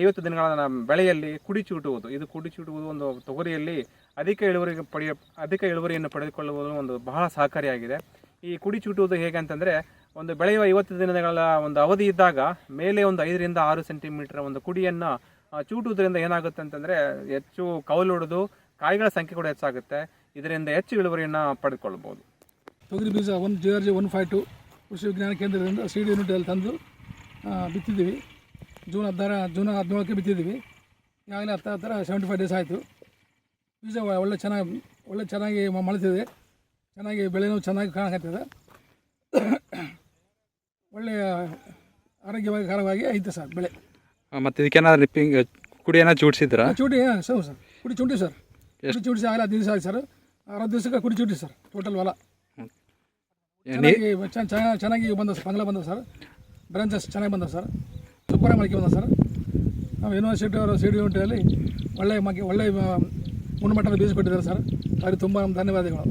ಐವತ್ತು ದಿನಗಳ ಬೆಳೆಯಲ್ಲಿ ಕುಡಿ ಚೂಟುವುದು ಇದು ಕುಡಿ ಚೂಟುವುದು ಒಂದು ತೊಗರಿಯಲ್ಲಿ ಅಧಿಕ ಇಳುವರಿ ಪಡೆಯ, ಅಧಿಕ ಇಳುವರಿಯನ್ನು ಪಡೆದುಕೊಳ್ಳುವುದು ಒಂದು ಬಹಳ ಸಹಕಾರಿಯಾಗಿದೆ. ಈ ಕುಡಿ ಚೂಟುವುದು ಹೇಗೆ ಅಂತಂದರೆ, ಒಂದು ಬೆಳೆಯುವ ಐವತ್ತು ದಿನಗಳ ಒಂದು ಅವಧಿ ಇದ್ದಾಗ ಮೇಲೆ ಒಂದು ಐದರಿಂದ ಆರು ಸೆಂಟಿಮೀಟರ್ ಒಂದು ಕುಡಿಯನ್ನು ಚೂಟುವುದರಿಂದ ಏನಾಗುತ್ತೆ ಅಂತಂದರೆ, ಹೆಚ್ಚು ಕೌಲು ಹೊಡೆದು ಕಾಯಿಗಳ ಸಂಖ್ಯೆ ಕೂಡ ಹೆಚ್ಚಾಗುತ್ತೆ. ಇದರಿಂದ ಹೆಚ್ಚು ಇಳುವರಿಯನ್ನು ಪಡೆದುಕೊಳ್ಳಬಹುದು ತೊಗರಿ ಬೀಜ one G R G one five two ಕೃಷಿ ವಿಜ್ಞಾನ ಕೇಂದ್ರದಿಂದ ಸೀಡ್ ಯೂನಿಟಲ್ಲಿ ತಂದು ಬಿತ್ತಿದ್ದೀವಿ. ಜೂನ್ ಹದಿನಾರ ಜೂನ್ ಹದಿನೇಳಕ್ಕೆ ಬಿತ್ತಿದ್ದೀವಿ ಈಗಾಗಲೇ ಹತ್ತ ಹತ್ತಿರ ಸೆವೆಂಟಿ ಫೈವ್ ಡೇಸ್ ಆಯಿತು ಬೀಜ ಒಳ್ಳೆ ಚೆನ್ನಾಗಿ ಒಳ್ಳೆ ಚೆನ್ನಾಗಿ ಮಳೆತಿದೆ ಚೆನ್ನಾಗಿ ಬೆಳೆನೂ ಚೆನ್ನಾಗಿ ಕಾಣಕತ್ತಿದೆ. ಒಳ್ಳೆಯ ಆರೋಗ್ಯವಾಗಿ ಐತೆ ಸರ್ ಬೆಳೆ. ಮತ್ತು ಇದಕ್ಕೇನಾದ್ರು ರಿಪ್ಪಿಂಗ್ ಕುಡಿ ಏನಾದ್ರು ಜೋಡಿಸಿದ್ರಾ ಚೂಟಿ ಸರ್ ಸರ್. ಕುಡಿ ಚೂಡಿ ಸರ್. ಕುಡಿ ಚೂಡಿಸಿ ಆಗಲೇ ಹದಿನೈದು ದಿವಸ ಆಯ್ತು ಸರ್. ಅರವತ್ತು ದಿವಸಕ್ಕೆ ಕುಡಿ ಚೂಡಿ ಸರ್ ಟೋಟಲ್ ಹೊಲ. ಚೆನ್ನಾಗಿ ಚೆನ್ನ- ಚೆನ್ನ- ಚೆನ್ನಾಗಿ ಬಂದ ಸರ್ ಬಂದ ಬಂದವು ಸರ್. ಬ್ರಾಂಚಸ್ ಚೆನ್ನಾಗಿ ಬಂದವು ಸರ್. ಸೂಪರಾಗಿ ಮಾಡ್ಕೆ ಬಂದ ಸರ್. ನಾವು ಯೂನಿವರ್ಸಿಟಿ ಅವರು ಸಿ ಡಿ ಒಳ್ಳೆಯ ಮಗ್ಗೆ ಒಳ್ಳೆಯ ಗುಣಮಟ್ಟದ ಬೀಜ ಕೊಟ್ಟಿದ್ದಾರೆ ಸರ್. ಅವರಿಗೆ ತುಂಬ ಧನ್ಯವಾದಗಳು.